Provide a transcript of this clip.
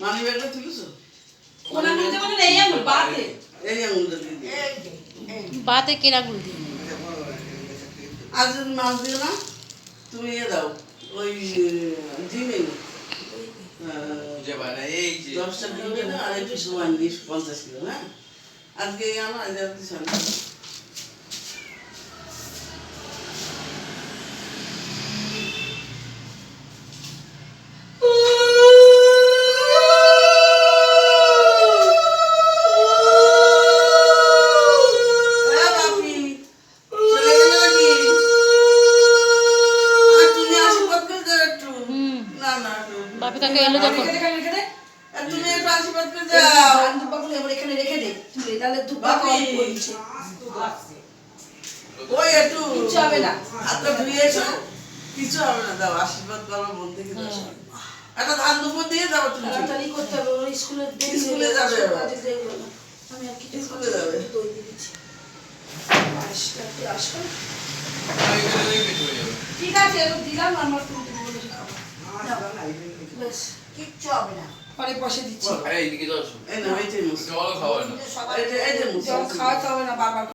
মানি ব্যাগটা তুলেছো কোন আঙুল দেবো না এই আঙুল বাতে। এই আঙুলটা দিয়ে দিও। এই যে, এই। বাতে কেরাগুল আজ মাছ দিও না তুমি ইয়ে দাও ওই জিমে যে মানে এই যে। দশটা কিলো আর একটু সমান বিশ পঞ্চাশ কিলো হ্যাঁ? আজকে আমার আজ আর কিছু বাপি কাকা এলো যখন। রেখে দে, এখানে রেখে দে। আর তুমি একটু আশীর্বাদ করে দাও। ধান এবার এখানে রেখে দে তুলে তাহলে দুব্বা কম পড়ছে ওই একটু কিচ্ছু হবে না। হাতটা ধুয়ে এসো। কিছু হবে না দাও আশীর্বাদ করো মন থেকে একটা ধান দুপুর দিয়ে যাব তুমি। তাড়াতাড়ি করতে হবে ওর স্কুলে স্কুলে যাবে যাবে এবার। কাজে দেরি হলো। আমি আর কিছু স্কুলে যাবে। দই দিয়ে দিচ্ছি। আসতে আসো এখানে রেখে চলে যাবে। ঠিক আছে দিলাম আমার তুমি তুমি বলে খাব ব্যাস কিচ্ছু হবে না। পরে বসে দিচ্ছি। এই না এইটাই মুসলিম। জল খাওয়া না। এই যে এই জল মুসলিম। খাওয়াতে হবে না বারবার